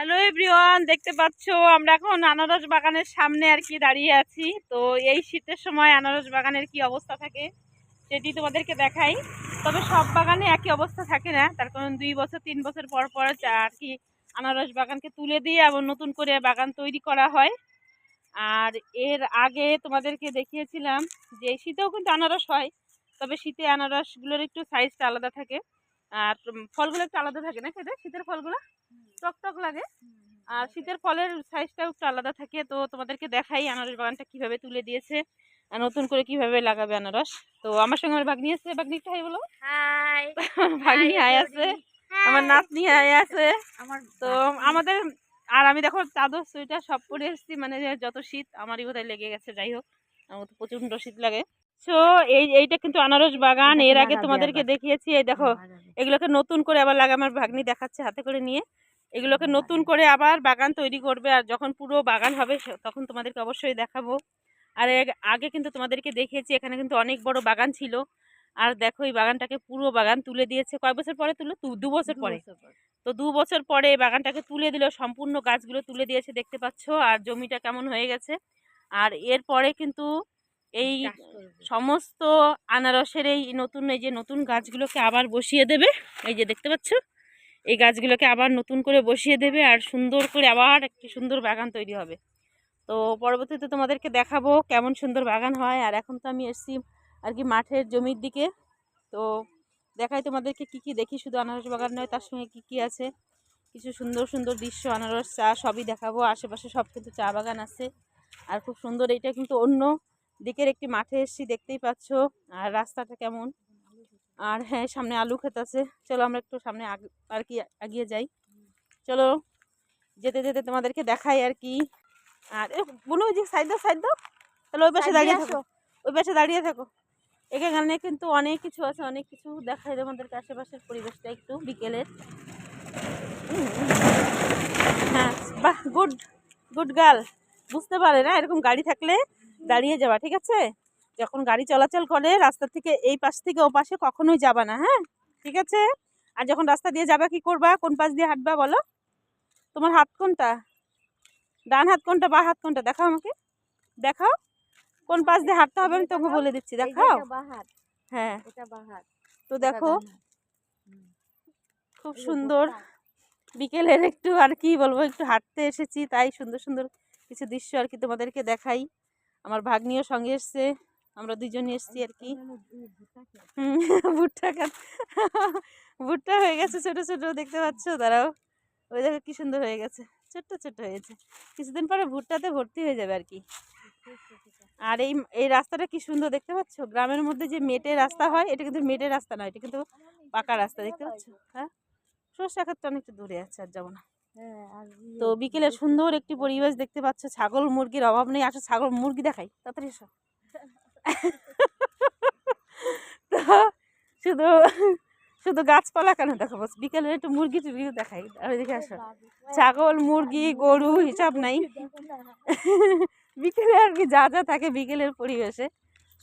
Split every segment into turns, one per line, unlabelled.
Hello everyone দেখতে পাচ্ছ? আমরা এখন আনারস বাগানের সামনে আর কি দাঁড়িয়ে আছি। তো এই শীতের সময় আনারস বাগানের কি অবস্থা থাকে সেটি তোমাদেরকে দেখাই। তবে সব বাগানে একই অবস্থা থাকে না। তার কারণ দুই বছর, তিন বছর পর পর আর কি আনারস বাগানকে তুলে দিয়ে আবার নতুন করে বাগান তৈরি করা হয়। আর এর আগে তোমাদেরকে দেখিয়েছিলাম যে শীতেও কিন্তু আনারস হয়, তবে শীতে আনারসগুলোর একটু সাইজটা আলাদা থাকে। আর ফলগুলো একটু আলাদা থাকে না খেতে? শীতের ফলগুলো? টক টক লাগে আর শীতের ফলের সাইজটাও একটু আলাদা থাকে। তো তোমাদেরকে দেখাই আনারস বাগানটা কীভাবে তুলে দিয়েছে আর নতুন করে কীভাবে লাগাবে আনারস। তো আমার সঙ্গে আমার বাগনি আছে। বাগনি একটু হাই বলো।
হাই।
ভাগ্নি হাই আছে। আমার নাতনি হাই আছে।
আমার
তো আমাদের আর আমি দেখো চাদর সুইটার সব পরে এসেছি। মানে যত শীত আমারই বোধহয় লেগে গেছে। যাই হোক আমার তো প্রচণ্ড শীত লাগে। তো এই এইটা কিন্তু আনারস বাগান। এর আগে তোমাদেরকে দেখিয়েছি। এই দেখো এগুলোকে নতুন করে আবার লাগা আমার ভাগ্নি দেখাচ্ছে হাতে করে নিয়ে। এগুলোকে নতুন করে আবার বাগান তৈরি করবে আর যখন পুরো বাগান হবে তখন তোমাদেরকে অবশ্যই দেখাবো। আর আগে কিন্তু তোমাদেরকে দেখিয়েছি এখানে কিন্তু অনেক বড় বাগান ছিল। আর দেখো এই বাগানটাকে পুরো বাগান তুলে দিয়েছে। কয় বছর পরে তুলো দু দু বছর পরে। তো দু বছর পরে বাগানটাকে তুলে দিল সম্পূর্ণ গাছগুলো তুলে দিয়েছে দেখতে পাচ্ছ। আর জমিটা কেমন হয়ে গেছে। আর এরপরে কিন্তু এই সমস্ত আনারসের এই নতুন এই যে নতুন গাছগুলোকে আবার বসিয়ে দেবে। এই যে দেখতে পাচ্ছ? এই গাছগুলোকে আবার নতুন করে বসিয়ে দেবে আর সুন্দর করে আবার একটি সুন্দর বাগান তৈরি হবে। তো পরবর্তীতে তোমাদেরকে দেখাবো কেমন সুন্দর বাগান হয়। আর এখন তো আমি এসছি আর কি মাঠের জমির দিকে। তো দেখাই তোমাদেরকে কি কি দেখি। শুধু আনারস বাগান নয়, তার সঙ্গে কি কি আছে। কিছু সুন্দর সুন্দর দৃশ্য, আনারস চা সবই দেখাবো। আশেপাশে সব কিন্তু চা বাগান আছে। আর খুব সুন্দর এটা কিন্তু অন্য দিকের একটি মাঠে এসেছি, দেখতেই পাচ্ছ। আর রাস্তাটা কেমন? আর হ্যাঁ সামনে আলু ক্ষেত আছে। চলো আমরা একটু সামনে আর কি এগিয়ে যাই। চলো যেতে যেতে তোমাদেরকে দেখাই আর কি। আর ওই যে সাইড দাও সাইড দাও। তাহলে ওই পাশে দাঁড়িয়ে থাকো। ওই পাশে দাঁড়িয়ে থাকো। এখানে কিন্তু অনেক কিছু আছে অনেক কিছু দেখাই তোমাদেরকে আশেপাশের পরিবেশটা একটু বিকেলের। হ্যাঁ বাহ গুড গুড গার্ল বুঝতে পারে না এরকম গাড়ি থাকলে দাঁড়িয়ে যাওয়া ঠিক আছে? যখন গাড়ি চলাচল করে রাস্তা থেকে এই পাশ থেকে ও পাশে কখনোই যাবা না হ্যাঁ? ঠিক আছে? আর যখন রাস্তা দিয়ে যাবা কি করবা? কোন পাশ দিয়ে হাঁটবা বলো? তোমার হাত কোনটা? ডান হাত কোনটা বা হাত কোনটা? দেখাও আমাকে। দেখাও। কোন পাশ দিয়ে হাঁটতে হবে আমি তোমাকে বলে দিচ্ছি দেখাও। হ্যাঁ। তো দেখো। খুব সুন্দর। বিকেলের একটু আর কি বলব একটু হাঁটতে এসেছি তাই সুন্দর সুন্দর কিছু দৃশ্য আর কি তোমাদেরকে দেখাই। আমার ভাগ্নিও সঙ্গে এসছে। আমরা দুজনই এসছি আর কি। ভুট্টা ভুট্টা হয়ে গেছে ছোট ছোট দেখতে পাচ্ছ? তারাও ওই দেখো কি সুন্দর হয়ে গেছে। ছোট্ট ছোট্ট হয়েছে কিছুদিন পরে ভুট্টাতে ভর্তি হয়ে যাবে আর কি। আর এই এই রাস্তাটা কি সুন্দর দেখতে পাচ্ছ? গ্রামের মধ্যে যে মেটের রাস্তা হয় এটা কিন্তু মেটের রাস্তা নয় এটা কিন্তু পাকা রাস্তা দেখতে পাচ্ছ? হ্যাঁ? সর্ষা ক্ষেত্রে অনেকটা দূরে আছে আর যাব না। তো বিকেলে সুন্দর একটি পরিবেশ দেখতে পাচ্ছ। ছাগল মুরগির অভাব নেই। আসো ছাগল মুরগি দেখাই। তাড়াতাড়ি এসো। তো শুধু শুধু গাছপালা কেন দেখো বস? বিকেলে একটু মুরগি টুরগি দেখাই। আর এদিকে আসো। ছাগল, মুরগি, গরু, হিসাব নাই। বিকেলে আর কি, যা যা থাকে বিকেলের পরিবেশে,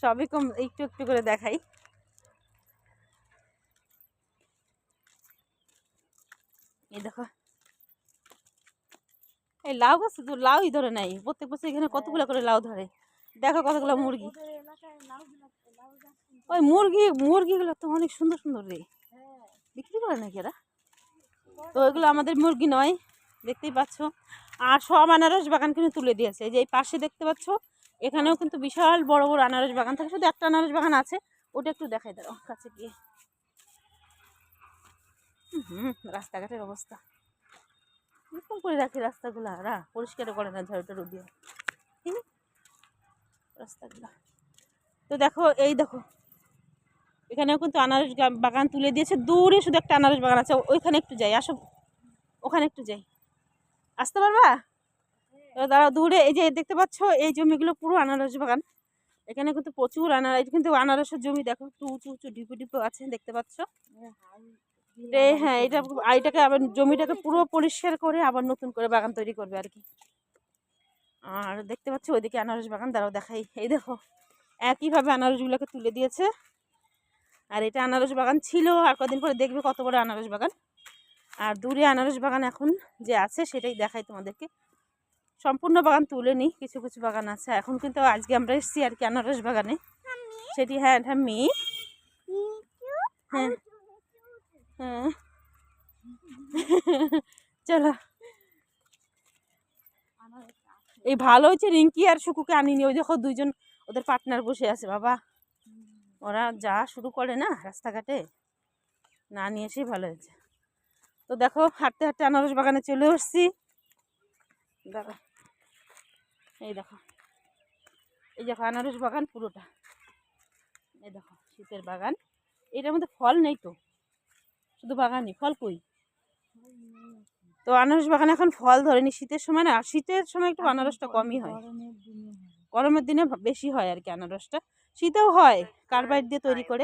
সবই কম একটু একটু করে দেখাই। এই দেখো। এই লাউ গাছ লাউই ধরে নাই। প্রত্যেক বছর এখানে কতগুলো করে লাউ ধরে? দেখো কতগুলো মুরগি। ওই মুরগি, মুরগিগুলো তো অনেক সুন্দর সুন্দর রে। বিক্রি করে নাকি এরা? তো ওইগুলো আমাদের মুরগি নয়, দেখতেই পাচ্ছ। আর সব আনারস বাগান কিন্তু তুলে দিয়েছে। যে এই পাশে দেখতে পাচ্ছ, এখানেও কিন্তু বিশাল বড় বড় আনারস বাগান থাকে। শুধু একটা আনারস বাগান আছে, ওটা একটু দেখাই দাও কাছে গিয়ে। হুম, রাস্তাঘাটের অবস্থা। এরকম করে রাখি রাস্তাগুলো রা পরিষ্কার করে না ঝাড়ু টাড়ু দিয়ে। ঠিক আছে? রাস্তাগুলো। তো দেখো, এই দেখো এখানেও কিন্তু আনারস বাগান তুলে দিয়েছে। দূরে শুধু একটা আনারস বাগান আছে ওইখানে একটু যাই আসো। ওখানে একটু যাই। আসতে পারবা? তো দাঁড়াও দূরে এই যে দেখতে পাচ্ছ এই জমিগুলো পুরো আনারস বাগান। এখানে কিন্তু প্রচুর আনারস কিন্তু আনারসের জমি দেখো একটু উঁচু উঁচু ডিপু ডিপু আছে দেখতে পাচ্ছ? এই হ্যাঁ এটা এটাকে আবার জমিটাকে পুরো পরিষ্কার করে আবার নতুন করে বাগান তৈরি করবে আর কি। আর দেখতে পাচ্ছ ওইদিকে আনারস বাগান দাঁড়াও দেখাই। এই দেখো একইভাবে আনারসগুলোকে তুলে দিয়েছে। আর এটা আনারস বাগান ছিল, আর কদিন পরে দেখবে কত বড় আনারস বাগান। আর দূরে আনারস বাগান এখন যে আছে, সেটাই দেখাই তোমাদেরকে। সম্পূর্ণ বাগান তুলে নিই, কিছু কিছু বাগান আছে। এখন কিন্তু আজকে আমরা এসেছি আর কি আনারস বাগানে। সেটি হ্যাঁ এটা মেয়ে। হ্যাঁ। হ্যাঁ। চলো। এই ভালো হয়েছে রিঙ্কি আর শুকুকে আনিনি। ওই দেখো দুইজন ওদের পার্টনার বসে আছে, বাবা। ওরা যা শুরু করে না রাস্তাঘাটে না নিয়ে এসেই ভালো হয়েছে। তো দেখো হাঁটতে হাঁটতে আনারস বাগানে চলে এসছি। দেখো এই দেখো এই দেখো আনারস বাগান পুরোটা। এই দেখো শীতের বাগান। এটার মধ্যে ফল নেই তো শুধু বাগানই। ফল কই? তো আনারস বাগানে এখন ফল ধরেনি। শীতের সময় না শীতের সময় একটু আনারসটা কমই হয়। গরমের দিনে বেশি হয় আর কি আনারসটা। শীতেও হয় কার্বাইড দিয়ে তৈরি করে।